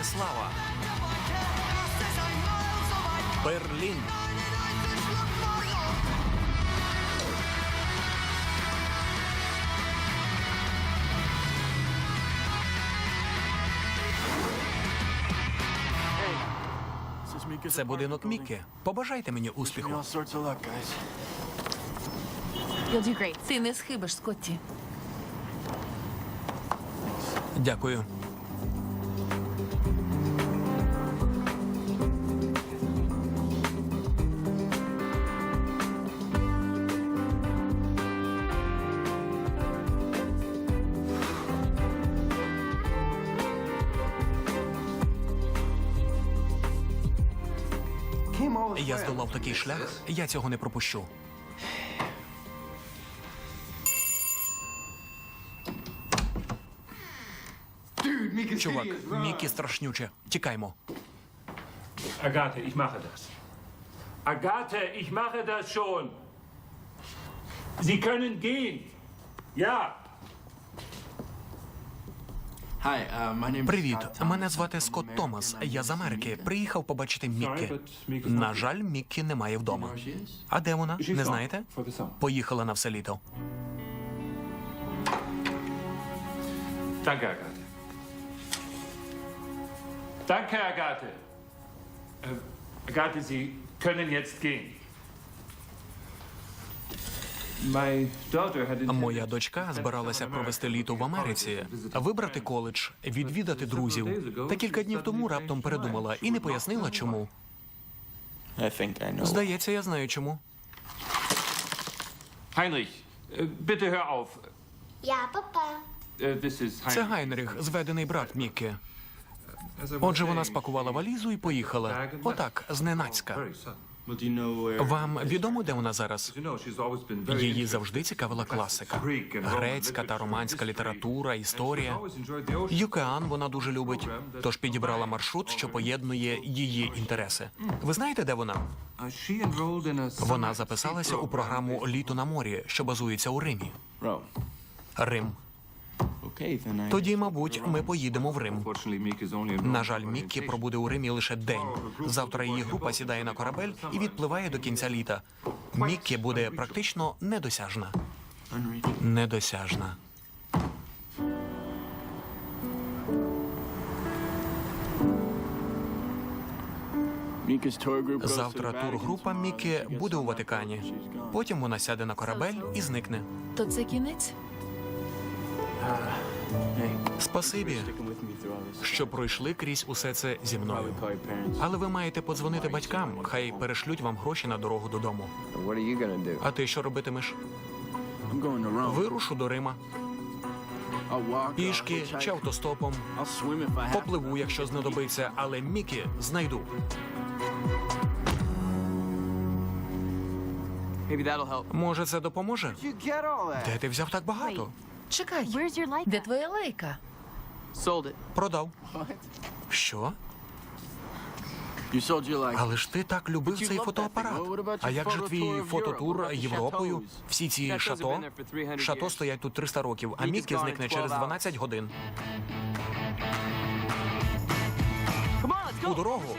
Братислава. Берлін. Це будинок Мікі. Побажайте мені успіху. All sorts of luck, guys. You'll do great. Ти не схибиш, Скотті. Дякую. Я здолав такий шлях, я цього не пропущу. Чувак. Мікі страшнюче. Тікаймо. Agathe, ich mache das. Agathe, ich mache das schon. Sie können gehen. Ja. Привіт, Scott Thomas. мене звати Скотт Томас. Я з Америки. Приїхав побачити Міккі. На жаль, Міккі немає вдома. А де вона? Не знаєте? Поїхала на все літо. Danke, Agathe. Danke, Agathe. Äh, Agathe, Sie können jetzt gehen. My daughter had intended Моя дочка збиралася провести літо в Америці, вибрати коледж, відвідати друзів. Та кілька днів тому раптом передумала і не пояснила, чому. I think I know. Здається, я знаю чому. Heinrich, äh, bitte hör auf. Ja, Papa. Äh, this is Це Гайнріх, зведений брат Міккі. Отже, вона спакувала валізу і поїхала. Отак, зненацька. Вам відомо, де вона зараз? Її завжди цікавила класика. Грецька та романська література, історія. Юкеан вона дуже любить, тож підібрала маршрут, що поєднує її інтереси. Ви знаєте, де вона? Вона записалася у програму. Літо на морі, що базується у Римі. Рим. Тоді, мабуть, ми поїдемо в Рим. На жаль, Міккі пробуде у Римі лише день. Завтра її група сідає на корабель і відпливає до кінця літа. Міккі буде практично недосяжна. Недосяжна. Завтра тургрупа Vatican Мікі буде у Ватикані. Потім вона сяде на корабель і зникне. То це кінець? Спасибі, що пройшли крізь усе це зі мною. Але ви маєте подзвонити батькам, хай перешлють вам гроші на дорогу додому. А ти що робитимеш? Вирушу до Рима. Пішки чи автостопом. Попливу, якщо знадобиться, але Мікі знайду. Може, це допоможе? Де ти взяв так багато? Чекай. Where's your? Де твоя лейка? Sold it. Продав. Що? You sold your. Але ж ти так любив цей фотоапарат. А як же твій фототур Європою? Всі ці шато? been there for 300 Шато стоять тут 300 років, а Мікі зникне через 12 12 годин. У дорогу.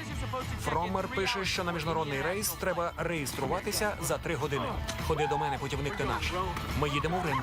Фромер пише, що на міжнародний рейс треба реєструватися за три години. Ходи до мене, путівник ти наш. Ми їдемо в Рим.